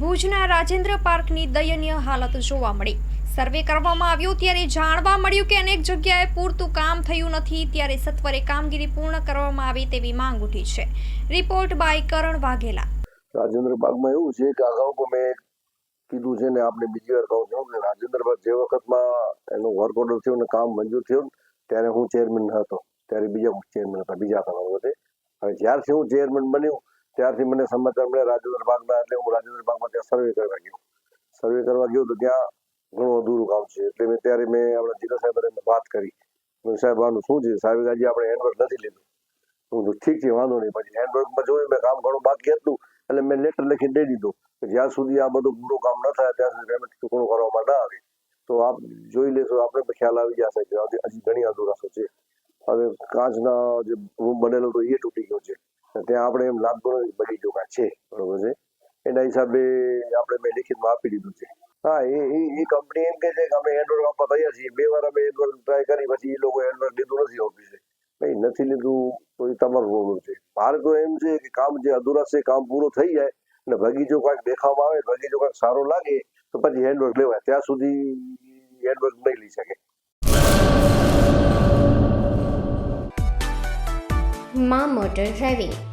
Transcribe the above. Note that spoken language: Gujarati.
ભુજના રાજેન્દ્ર પાર્કની દયનીય હાલત જોવા મળી. સર્વે કરવામાં આવ્યો ત્યારે જાણવા મળ્યું કે અનેક જગ્યાએ પૂરતું કામ થયું નથી, ત્યારે સત્વરે કામગીરી પૂર્ણ કરવામાં આવે તેવી માંગ ઉઠી છે. Report by Karan Vaghela. Rajendra બાગમાં એવું છે કે અગાઉ પણ મેં કીધું છે ને આપણે બીજી વાર કહું છું કે રાજેન્દ્ર બાગ જે વખતમાં એનું વર્ક ઓર્ડર થયું ને, કામ મંજૂર થયું ત્યારે હું ચેરમેન હતો. ત્યારે બીજા ચેરમેન હતા, બીજા હતા હવે જ્યારથી હું ચેરમેન બન્યો ત્યારથી મને સમાચાર મળ્યા રાજેન્દ્ર બાગના એટલે હું રાજેન્દ્ર બાગમાં ત્યાં સર્વે કરવા ગયો. સર્વે કરવા ગયો તો ત્યાં ઘણું અધૂરું કામ છે. એટલે મેં ત્યારે મેં આપણા જીરા સાહેબ હારે વાત કરી. સાહેબ, આનું શું છે? સાહેબ, આજે આપણે હેન્ડવર્ક નથી લીધું. હું તો ઠીક છે, વાંધો નહીં. પછી હેન્ડવર્કમાં જોયું, મેં કામ ઘણું બાકી હતું. એટલે મેં લેટર લખીને દઈ દીધું. કે જ્યાં સુધી આ બધું પૂરું કામ ન થાય, ત્યાં સુધી પેમેન્ટ ચૂકવણું કરવામાં ના આવે. તો આપ જોઈ લેશો આપણે પણ ખ્યાલ આવી જશે કે હજી ઘણી અધુરાશો છે. હવે કાચના જે રૂમ બનેલો તો એ તૂટી ગયો છે. ત્યાં આપણે એમ નથી બગીચો કાંઈ છે, બરોબર છે? એના હિસાબે આપણે મેં લિખિતમાં આપી દીધું છે. હા, એ એ એ કંપની એમ કે છે કે અમે હેન્ડવર્ક આપવા તૈયાર છીએ. બે વાર અમે હેન્ડવર્ક ટ્રાય કરી, પછી એ લોકો હેન્ડવર્ક લીધું નથી ઓફિસે ભાઈ, નથી લીધું તો એ તમારું પ્રોબ્લેમ છે? મારે તો એમ છે કે કામ જે અધૂરા છે, કામ પૂરું થઈ જાય, અને બગીચો કાંઈક દેખાવામાં આવે બગીચો કાંઈક સારો લાગે, તો પછી હેન્ડવર્ક લેવાય. ત્યાં સુધી હેન્ડવર્ક નહીં લઈ શકે. મા motor driving.